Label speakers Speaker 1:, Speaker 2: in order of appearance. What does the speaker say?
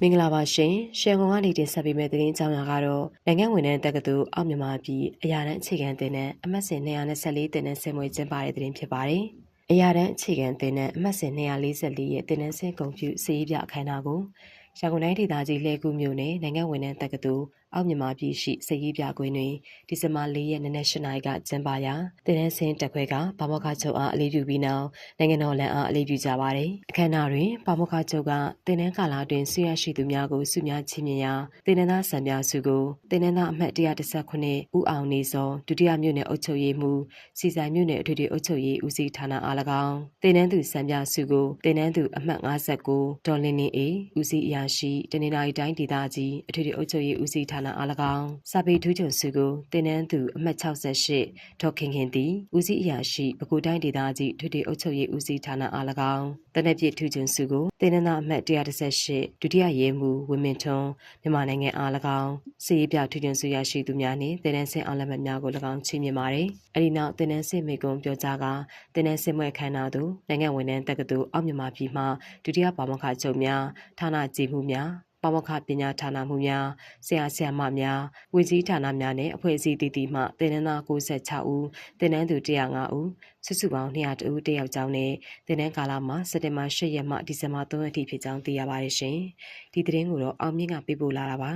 Speaker 1: မင်္ဂလာပါရှင်ရှယ်ကွန်ကနေတင်ဆက်ပေးမယ့်သတင်းအကြောင်းအရာကတော့နိုင်ငံဝင်တဲ့တက္ကသိုလ်အောက်မြန်မာပြည်အရာတန်းအခြေခံတင်တဲ့အမှတ်စဉ်224တင်တဲ့ဆင်မွေကျင်းပတဲ့သတင်းဖြစ်ပါတယ်။အရာတန်းအခြေခံတင်တဲ့အမှတ်စဉ်244ရဲ့တင်တဲ့ဆင်ကွန်ပျူစီးပြအခမ်းအနားကိုရန်ကုန်တိုင်းဒေသကြီးလှည့်ကူးမြို့နယ်နိုင်ငံဝင်တဲ့တက္ကသိုလ် အောက်မြန်မာပြည်ရှိစည်ရေးပြကွင်းတွင်ဒီဇင်ဘာ၄ရက်နေ့နဲ့၈နာရီကကျင်းပရာတင်တဲ့ဆင်တက်ခွဲကပါမောက္ခချုပ်အားအလေးပြုပြီးနောက်နိုင်ငံတော်လန်အားအလေးပြုကြပါတယ်။အခမ်းအနားတွင်ပါမောက္ခချုပ်ကတင်တဲ့ကာလာတွင်ဆရာရှိသူများကိုဆုများချီးမြှင့်ရာတင်တဲ့သားစံပြစုကိုတင်တဲ့သားအမှတ်119ဦးအောင်နေစောဒုတိယမြို့နယ်အုပ်ချုပ်ရေးမှူးစီဆိုင်မြို့နယ်အထွေထွေအုပ်ချုပ်ရေးဦးစီးဌာနအား၎င်းတင်တဲ့သူစံပြစုကိုတင်တဲ့သူအမှတ်59ဒေါ်လင်းနေအေဦးစီးအရာရှိတနင်္လာရီတိုင်းဒေသကြီးအထွေထွေအုပ်ချုပ်ရေးဦးစီးဌာနအား၎င်းစာပေထူးချွန်စုကိုတင်နန်းသူအမှတ်68ဒေါ်ခင်ခင်သည်ဦးစီးအရာရှိပဲခူးတိုင်းဒေသကြီးထွေထွေအုပ်ချုပ်ရေးဦးစီးဌာနအား၎င်းတနက်ပြည့်ထူးချွန်စုကိုတင်နန်းသားအမှတ်118ဒုတိယရဲမှူးဝင်းမင်းထွန်းမြန်မာနိုင်ငံအား၎င်းစီရေးပြထူးချွန်စုရရှိသူများနှင့်တင်နန်းစင်အားလက်မှတ်များကို၎င်းချီးမြှင့်ပါတယ်။အဲဒီနောက်တင်နန်းစင်မိကုံပြောကြားကတင်နန်းစင်မွဲခမ်းနားသို့နိုင်ငံဝန်ထမ်းတက္ကသိုလ်အောက်မြန်မာပြည်မှဒုတိယပါမောက္ခချုပ်များဌာနကြီးမှုများ ပမခပညာဌာနမှုများဆရာဆရာမများဝေကြီးဌာနများနဲ့အဖွဲ့အစည်းတည်တည်မှတင်နန်းသား96ဦးတင်နန်းသူ105ဦးစုစုပေါင်း200ဦးတက်ရောက်ကြောင်းနဲ့တင်နန်းကာလမှာစက်တင်ဘာ10ရက်မှဒီဇင်ဘာ3ရက်ထိဖြစ်ကြောင်းသိရပါတယ်ရှင်ဒီသတင်းကိုတော့အောင်မြင့်ကပေးပို့လာတာပါ